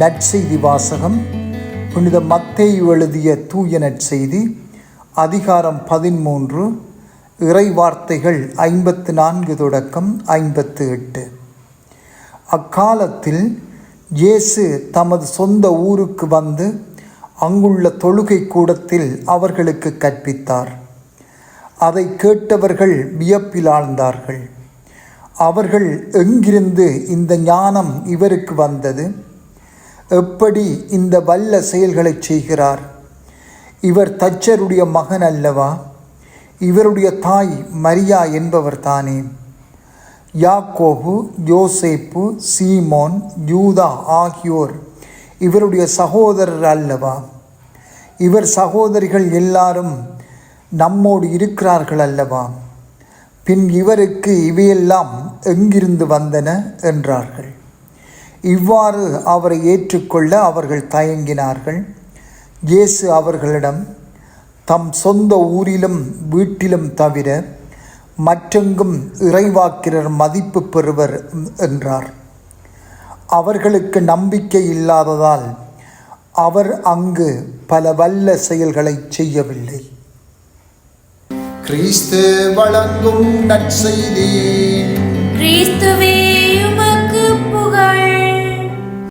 நற்செய்தி வாசகம் புனித மத்தேயு எழுதிய தூய நற்செய்தி அதிகாரம் பதிமூன்று இறை வார்த்தைகள் ஐம்பத்து நான்கு தொடக்கம் ஐம்பத்து எட்டு. அக்காலத்தில் இயேசு தமது சொந்த ஊருக்கு வந்து அங்குள்ள தொழுகை கூடத்தில் அவர்களுக்கு கற்பித்தார். அதை கேட்டவர்கள் வியப்பில் ஆழ்ந்தார்கள் அவர்கள் எங்கிருந்து இந்த ஞானம் இவருக்கு வந்தது? எப்படி இந்த வல்ல செயல்களை செய்கிறார்? இவர் தச்சருடைய மகன் அல்லவா? இவருடைய தாய் மரியா என்பவர் தானே. யாக்கோபு யோசேப்பு சீமோன் யூதா ஆகியோர் இவருடைய சகோதரர் அல்லவா? இவர் சகோதரிகள் எல்லாரும் நம்மோடு இருக்கிறார்கள் அல்லவா? பின் இவருக்கு இவையெல்லாம் எங்கிருந்து வந்தன? என்றார்கள். இவ்வாறு அவரை ஏற்றுக்கொள்ள அவர்கள் தயங்கினார்கள். இயேசு அவர்களிடம் தம் சொந்த ஊரிலும் வீட்டிலும் தவிர மற்றெங்கும் இறைவாக்கினர் மதிப்பு பெறுவர் என்றார். அவர்களுக்கு நம்பிக்கை இல்லாததால் அவர் அங்கு பல வல்ல செயல்களை செய்யவில்லை. கிறிஸ்து வழங்கும் நற்செய்தி. கிறிஸ்துவே